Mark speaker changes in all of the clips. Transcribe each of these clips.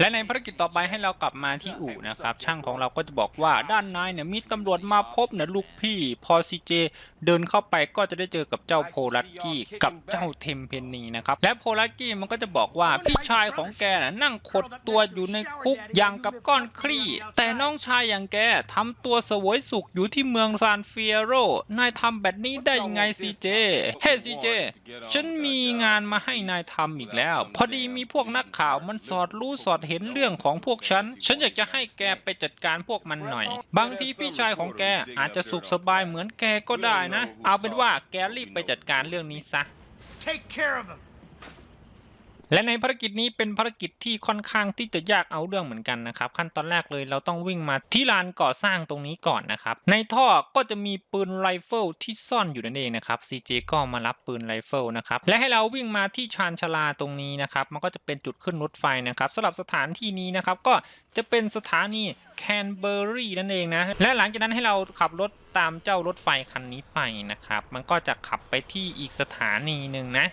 Speaker 1: และในภารกิจต่อไปให้เรากลับมาที่อู่นะครับ ช่างของเราก็จะบอกว่าด้านในเนี่ยมีตำรวจมาพบนะลูกพี่ พอซีเจ เดินเข้าไปก็จะได้เจอกับเจ้าโพลักกี้กับเจ้าเทมเพนนีนะครับ และโพลักกี้มันก็จะบอกว่าพี่ชายของแกน่ะนั่งขดตัวอยู่ในคุกอย่างกับก้อนคลี่ แต่น้องชายอย่างแกทำตัวเสวยสุขอยู่ที่เมืองซานเฟียโรนายทำแบบนี้ได้ยังไงซีเจเฮ้ซีเจฉันมีงานมาให้นายทำอีกแล้ว พอดีมีพวกนักข่าวมันสอดรู้สอดเห็นเรื่องของพวกฉัน ฉันอยากจะให้แกไปจัดการพวกมันหน่อย บางทีพี่ชายของแกอาจจะสุขสบายเหมือนแกก็ได้นะ เอาเป็นว่าแกรีบไปจัดการเรื่องนี้ซะ
Speaker 2: Take care of him.
Speaker 1: และในภารกิจนี้เป็นภารกิจที่ค่อนข้างที่จะยากเอาเรื่องเหมือนกันนะครับ ขั้นตอนแรกเลยเราต้องวิ่งมาที่ลานก่อสร้างตรงนี้ก่อนนะครับ ในท่อก็จะมีปืนไรเฟิลที่ซ่อนอยู่นั่นเองนะครับ CJ ก็มารับปืนไรเฟิลนะครับและให้เราวิ่งมาที่ชานชาลาตรงนี้นะครับ มันก็จะเป็นจุดขึ้นรถไฟนะครับสำหรับสถานที่นี้นะครับก็จะเป็นสถานีแคนเบอรี่นั่นเองนะและหลังจากนั้นให้เราขับรถตามเจ้ารถไฟคันนี้ไปนะครับ มันก็จะขับไปที่อีกสถานีหนึ่งนะ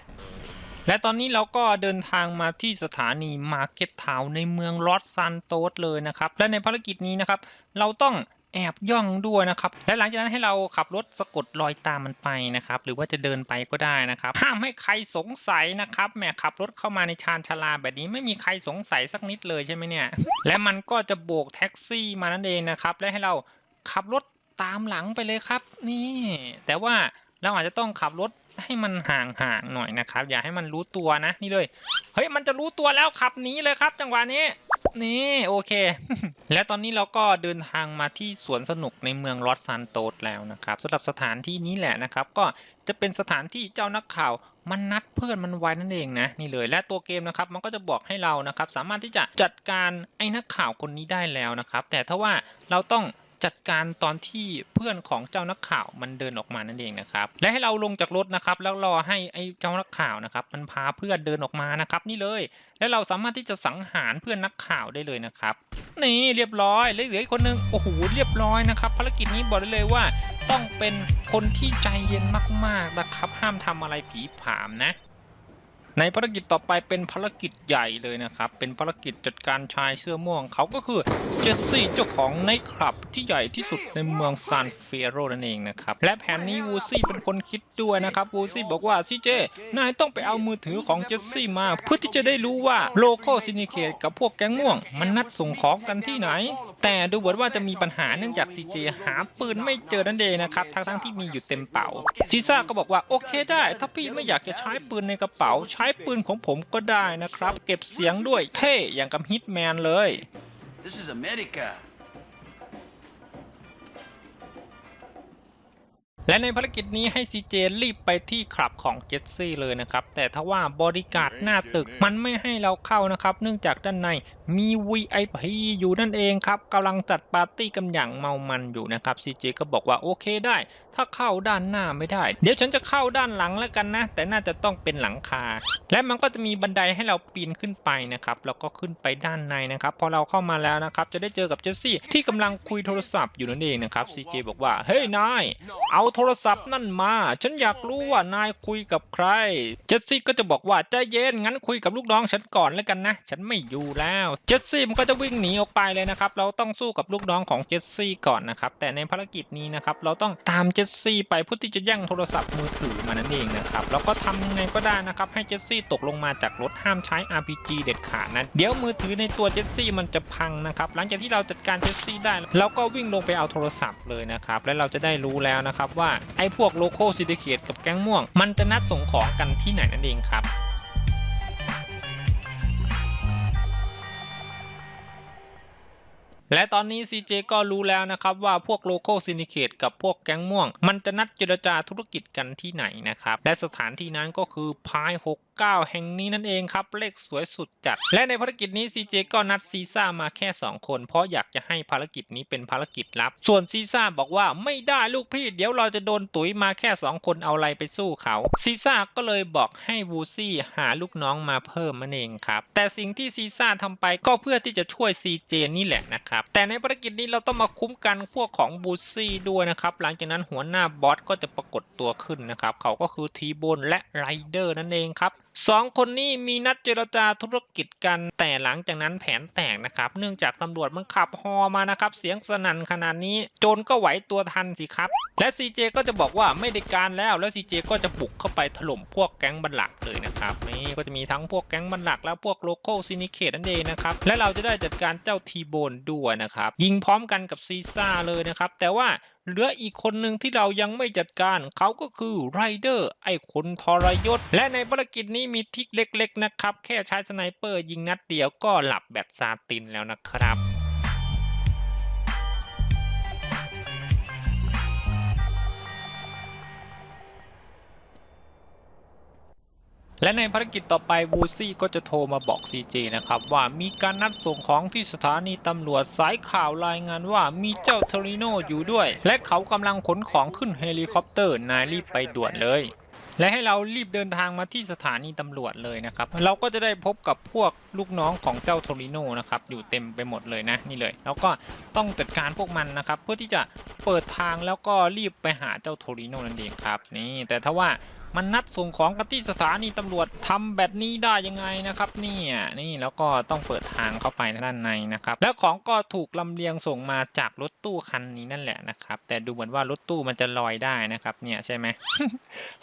Speaker 1: และตอนนี้เราก็เดินทางมาที่สถานีมาร์เก็ตทาวในเมืองลอสซันโตสเลยนะครับ และในภารกิจนี้นะครับ เราต้องแอบย่องด้วยนะครับ และหลังจากนั้นให้เราขับรถสะกดรอยตามมันไปนะครับ หรือว่าจะเดินไปก็ได้นะครับ ห้ามให้ใครสงสัยนะครับ แหมขับรถเข้ามาในชานชาลาแบบนี้ไม่มีใครสงสัยสักนิดเลยใช่ไหมเนี่ย และมันก็จะโบกแท็กซี่มานั่นเองนะครับ และให้เราขับรถตามหลังไปเลยครับ นี่ แต่ว่าเราอาจจะต้องขับรถ ให้มันห่างๆหน่อยนะครับ อย่าให้มันรู้ตัวนะนี่เลย เฮ้ยมันจะรู้ตัวแล้วขับหนีเลยครับ จังหวะนี้นี่โอเค และตอนนี้เราก็เดินทางมาที่สวนสนุกในเมืองลอสซานโตสแล้วนะครับสำหรับสถานที่นี้แหละนะครับ ก็จะเป็นสถานที่เจ้านักข่าวมันนัดเพื่อนมันไว้นั่นเองนะนี่เลยและตัวเกมนะครับมันก็จะบอกให้เรานะครับ สามารถที่จะจัดการไอ้นักข่าวคนนี้ได้แล้วนะครับ แต่ถ้าว่าเราต้อง จัดการตอนที่เพื่อนของเจ้านักข่าวมันเดินออกมานั่นเองนะครับและให้เราลงจากรถนะครับแล้วรอให้ไอ้เจ้านักข่าวนะครับมันพาเพื่อนเดินออกมานะครับนี่เลย และเราสามารถที่จะสังหารเพื่อนนักข่าวได้เลยนะครับนี่เรียบร้อยแล้วเหลืออีกคนนึงโอ้โหเรียบร้อยนะครับภารกิจนี้บอกได้เลยว่าต้องเป็นคนที่ใจเย็นมากๆนะครับห้ามทำอะไรผีผามนะ ในภารกิจต่อไปเป็นภารกิจใหญ่เลยนะครับ เป็นภารกิจจัดการชายเสื้อม่วง เขาก็คือเจสซี่เจ้าของไนคลับที่ใหญ่ที่สุดในเมืองซานเฟโรนั่นเองนะครับ และแผนนี้วูซี่เป็นคนคิดด้วยนะครับวูซี่บอกว่าซีเจ นายต้องไปเอามือถือของเจสซี่มา เพื่อที่จะได้รู้ว่าโลโก้ซินิเคตกับพวกแก๊งม่วง มันนัดส่งของกันที่ไหน แต่ดูเหมือนว่าจะมีปัญหาเนื่องจากซีเจหาปืนไม่เจอนั่นเองนะครับทั้งๆที่มีอยู่เต็มเป๋าซีซ่าก็บอกว่าโอเคได้ ถ้าพี่ไม่อยากจะใช้ปืนในกระเป๋าใช้้ปืนของผมก็ได้นะครับ เก็บเสียงด้วยเท่อย่างกับฮิตแมนเลย
Speaker 3: This is America.
Speaker 1: และในภารกิจนี้ให้ซีเจรีบไปที่คลับของเจสซี่เลยนะครับ แต่ถ้าว่าบริการหน้าตึกมันไม่ให้เราเข้านะครับ เนื่องจากด้านในมี VIP อยู่นั่นเองครับกำลังจัดปาร์ตี้กันอย่างเมามันอยู่นะครับซีเจก็บอกว่าโอเคได้ ถ้าเข้าด้านหน้าไม่ได้ เดี๋ยวฉันจะเข้าด้านหลังแล้วกันนะ แต่น่าจะต้องเป็นหลังคา และมันก็จะมีบันไดให้เราปีนขึ้นไปนะครับแล้วก็ขึ้นไปด้านในนะครับพอเราเข้ามาแล้วนะครับจะได้เจอกับเจสซี่ที่กำลังคุยโทรศัพท์อยู่นั่นเองนะครับซีเจบอกว่าเฮ้ยนายเอาโทรศัพท์นั่นมา ฉันอยากรู้ว่านายคุยกับใคร เจสซี่ก็จะบอกว่าใจเย็นงั้นคุยกับลูกน้องฉันก่อนแล้วกันนะ ฉันไม่อยู่แล้ว เจสซี่มันก็จะวิ่งหนีออกไปเลยนะครับ เราต้องสู้กับลูกน้องของเจสซี่ก่อนนะครับ แต่ในภารกิจนี้นะครับ เราต้องตามเจสซี่ไปเพื่อที่จะแย่งโทรศัพท์มือถือมานั่นเองนะครับ แล้วก็ทำยังไงก็ได้นะครับ ให้เจสซี่ตกลงมาจากรถห้ามใช้ RPG เด็ดขาดนะ เดี๋ยวมือถือในตัวเจสซี่มันจะพังนะครับ หลังจากที่เราจัดการเจสซี่ได้ เราก็วิ่งลงไปเอาโทรศัพท์เลยนะครับ และเราจะได้รู้แล้วนะครับว่าไอ้พวกโลโก้ซิติเคตกับแก๊งม่วง มันจะนัดส่งของกันที่ไหนนั่นเองครับ และตอนนี้ CJ ก็รู้แล้วนะครับว่าพวกโลโก้ซินิเคตกับพวกแก๊งม่วง มันจะนัดเจรจาธุรกิจกันที่ไหนนะครับ และสถานที่นั้นก็คือพาย 69 แห่งนี้นั่นเองครับ เลขสวยสุดจัด และในภารกิจนี้ CJ ก็นัดซีซ่ามาแค่ 2 คน เพราะอยากจะให้ภารกิจนี้เป็นภารกิจลับ ส่วนซีซ่าบอกว่าไม่ได้ลูกพี่เดี๋ยวเราจะโดนตุ๋ยมาแค่ 2 คนเอาอะไรไปสู้เขาซีซ่าก็เลยบอกให้วูซี่หาลูกน้องมาเพิ่มนั่นเองครับแต่สิ่งที่ซีซ่าทำไปก็เพื่อที่จะช่วย CJ นี่แหละนะครับนะครับ แต่ในภารกิจนี้เราต้องมาคุ้มกันพวกของบูซี่ด้วยนะครับ หลังจากนั้นหัวหน้าบอสก็จะปรากฏตัวขึ้นนะครับ เขาก็คือทีโบนและไรเดอร์นั่นเองครับสองคนนี้มีนัดเจรจาธุรกิจกัน แต่หลังจากนั้นแผนแตกนะครับ เนื่องจากตำรวจมันขับฮอมานะครับ เสียงสนั่นขนาดนี้ โจรก็ไหวตัวทันสิครับ และ CJ ก็จะบอกว่าไม่ได้การแล้ว แล้ว CJ ก็จะบุกเข้าไปถล่มพวกแก๊งบันหลักเลยนะครับ นี่ก็จะมีทั้งพวกแก๊งบันหลักและพวกโลโก้ซินิเคตนั่นเองนะครับ และเราจะได้จัดการเจ้าทีโบนด้วยนะครับ ยิงพร้อมกันกับซีซ่าเลยนะครับ แต่ว่าเหลืออีกคนหนึ่งที่เรายังไม่จัดการ เขาก็คือไรเดอร์ไอ้คนทรยศ และในภารกิจนี้มีทิกเล็ก ๆ นะครับ แค่ใช้สไนเปอร์ยิงนัดเดียวก็หลับแบบซาตินแล้วนะครับ และในภารกิจต่อไปวูซี่ก็จะโทรมาบอก CJ นะครับ ว่ามีการนัดส่งของที่สถานีตำรวจสายข่าวรายงานว่ามีเจ้าเทอริโนอยู่ด้วย และเขากำลังขนของขึ้นเฮลิคอปเตอร์นายรีบไปด่วนเลย และให้เรารีบเดินทางมาที่สถานีตำรวจเลยนะครับ เราก็จะได้พบกับพวกลูกน้องของเจ้าโทริโนนะครับอยู่เต็มไปหมดเลยนะนี่เลย แล้วก็ต้องจัดการพวกมันนะครับ เพื่อที่จะเปิดทางแล้วก็รีบไปหาเจ้าโทริโนนั่นเองครับนี่แต่ถ้าว่า มันนัดส่งของกันที่สถานีตำรวจทำแบบนี้ได้ยังไงนะครับนี่นี่แล้วก็ต้องเปิดทางเข้าไปด้านในนะครับ แล้วของก็ถูกลำเลียงส่งมาจากรถตู้คันนี้นั่นแหละนะครับ แต่ดูเหมือนว่ารถตู้มันจะลอยได้นะครับเนี่ยใช่ไหม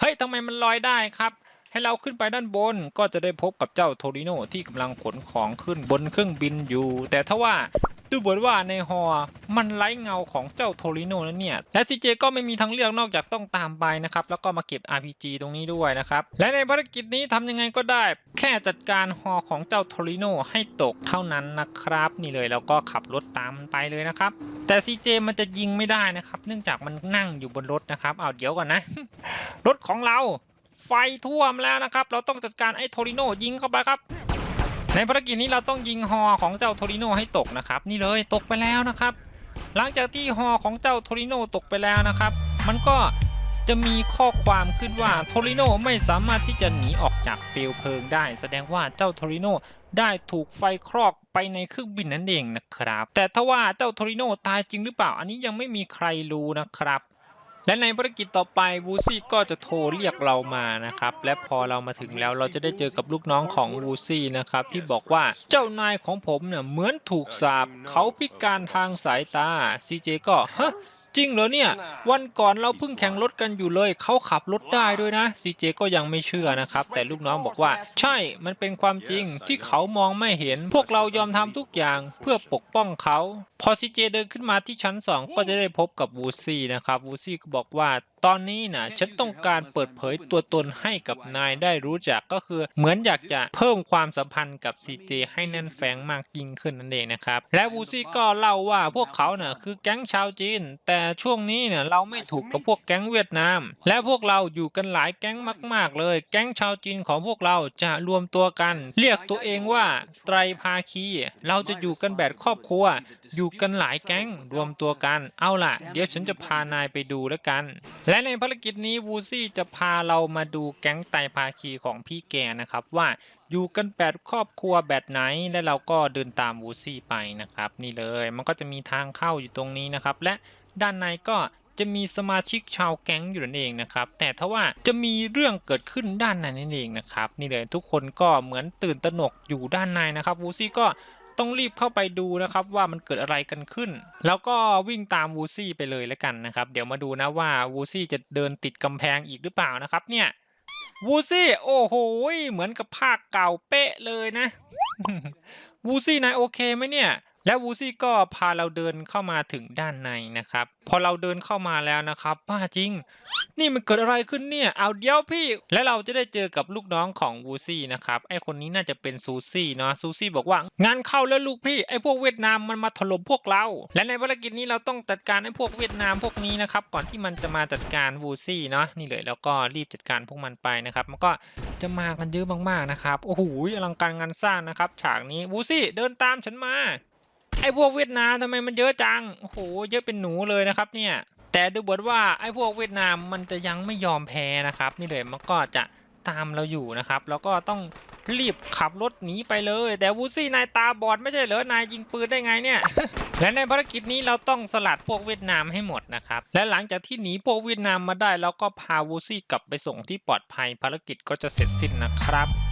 Speaker 1: เฮ้ยทำไมมันลอยได้ครับให้เราขึ้นไปด้านบนก็จะได้พบกับเจ้าโทริโนที่กำลังขนของขึ้นบนเครื่องบินอยู่ แต่ถ้าว่า ดูเหมือนว่าในฮอมันไร้เงาของเจ้าโทริโนนั่นเนี่ย และซีเจก็ไม่มีทางเลือกนอกจากต้องตามไปนะครับ แล้วก็มาเก็บ RPG ตรงนี้ด้วยนะครับ และในภารกิจนี้ทำยังไงก็ได้ แค่จัดการฮอของเจ้าโทริโนให้ตกเท่านั้นนะครับ นี่เลยแล้วก็ขับรถตามมันไปเลยนะครับ แต่ CJ มันจะยิงไม่ได้นะครับ เนื่องจากมันนั่งอยู่บนรถนะครับเอาเดี๋ยวก่อนนะ รถของเราไฟท่วมแล้วนะครับ เราต้องจัดการไอ้โทริโนยิงเข้าไปครับ ในภารกิจนี้เราต้องยิงฮอของเจ้าโทริโนให้ตกนะครับ นี่เลยตกไปแล้วนะครับ หลังจากที่ฮอของเจ้าโทริโนตกไปแล้วนะครับ มันก็จะมีข้อความขึ้นว่าโทริโนไม่สามารถที่จะหนีออกจากเปลวเพลิงได้ แสดงว่าเจ้าโทริโนได้ถูกไฟคลอกไปในเครื่องบินนั่นเองนะครับ แต่ถ้าว่าเจ้าโทริโนตายจริงหรือเปล่า อันนี้ยังไม่มีใครรู้นะครับ และในภารกิจต่อไปวูซี่ก็จะโทรเรียกเรามานะครับ และพอเรามาถึงแล้วเราจะได้เจอกับลูกน้องของวูซี่นะครับที่บอกว่าเจ้านายของผมเนี่ยเหมือนถูกสาปเขาพิการทางสายตาซีเจก็ฮะ จริงเหรอเนี่ย วันก่อนเราเพิ่งแข่งรถกันอยู่เลย เขาขับรถได้ด้วยนะซีเจก็ยังไม่เชื่อนะครับ แต่ลูกน้องบอกว่า ใช่มันเป็นความจริงที่เขามองไม่เห็น พวกเรายอมทำทุกอย่างเพื่อปกป้องเขา พอซีเจเดินขึ้นมาที่ชั้น 2 ก็จะได้พบกับวูซี่นะครับวูซี่ก็บอกว่า ตอนนี้นะฉันต้องการเปิดเผยตัวตนให้กับนายได้รู้จักก็คือ เหมือนอยากจะเพิ่มความสัมพันธ์กับซีเจให้แน่นแฟงมากยิ่งขึ้นนั่นเองนะครับ และวูซี่ก็เล่าว่าพวกเขาเน่ะคือแก๊งชาวจีน แต่ช่วงนี้เนี่ยเราไม่ถูกกับพวกแก๊งเวียดนาม และพวกเราอยู่กันหลายแก๊งมาก ๆ เลย แก๊งชาวจีนของพวกเราจะรวมตัวกัน เรียกตัวเองว่าไตรภาคี เราจะอยู่กันแบบครอบครัว อยู่กันหลายแก๊งรวมตัวกัน เอาล่ะ เดี๋ยวฉันจะพานายไปดูแล้วกัน และในภารกิจนี้วูซี่จะพาเรามาดูแก๊งไตรภาคีของพี่แกนะครับว่าอยู่กันแบบครอบครัวแบบไหนและเราก็เดินตามวูซี่ไปนะครับ นี่เลยมันก็จะมีทางเข้าอยู่ตรงนี้นะครับ และด้านในก็จะมีสมาชิกชาวแก๊งอยู่นั่นเองนะครับ แต่ถ้าว่าจะมีเรื่องเกิดขึ้นด้านในนั่นเองนะครับ นี่เลยทุกคนก็เหมือนตื่นตระหนกอยู่ด้านในนะครับวูซี่ก็ ต้องรีบเข้าไปดูนะครับว่ามันเกิดอะไรกันขึ้น แล้วก็วิ่งตามวูซี่ไปเลยแล้วกันนะครับ เดี๋ยวมาดูนะว่าวูซี่จะเดินติดกำแพงอีกหรือเปล่านะครับเนี่ยวูซี่โอ้โหเหมือนกับภาคเก่าเป๊ะเลยนะวูซี่นายโอเคไหมเนี่ย และวูซี่ก็พาเราเดินเข้ามาถึงด้านในนะครับ พอเราเดินเข้ามาแล้วนะครับบ้าจริง นี่มันเกิดอะไรขึ้นเนี่ย เอาเดี๋ยวพี่ และเราจะได้เจอกับลูกน้องของวูซี่นะครับไอคนนี้น่าจะเป็นซูซี่เนาะซูซี่บอกว่างานเข้าแล้วลูกพี่ไอพวกเวียดนามมันมาถล่มพวกเรา และในภารกิจนี้เราต้องจัดการไอพวกเวียดนามพวกนี้นะครับก่อนที่มันจะมาจัดการวูซี่เนาะนี่เลยแล้วก็รีบจัดการพวกมันไปนะครับ มันก็จะมากันเยอะมากๆนะครับโอ้โหอลังการงานสร้างนะครับ ฉากนี้วูซี่เดินตามฉันมา ไอ้พวกเวียดนามทำไมมันเยอะจัง โอ้โห เยอะเป็นหนูเลยนะครับเนี่ย แต่ดูเหมือนว่าไอ้พวกเวียดนามมันจะยังไม่ยอมแพ้นะครับ นี่เลยมันก็จะตามเราอยู่นะครับ แล้วก็ต้องรีบขับรถหนีไปเลย แต่วูซี่นายตาบอดไม่ใช่เหรอนายยิงปืนได้ไงเนี่ย และในภารกิจนี้เราต้องสลัดพวกเวียดนามให้หมดนะครับ และหลังจากที่หนีพวกเวียดนามมาได้เราก็พาวูซี่กลับไปส่งที่ปลอดภัยภารกิจก็จะเสร็จสิ้นนะครับ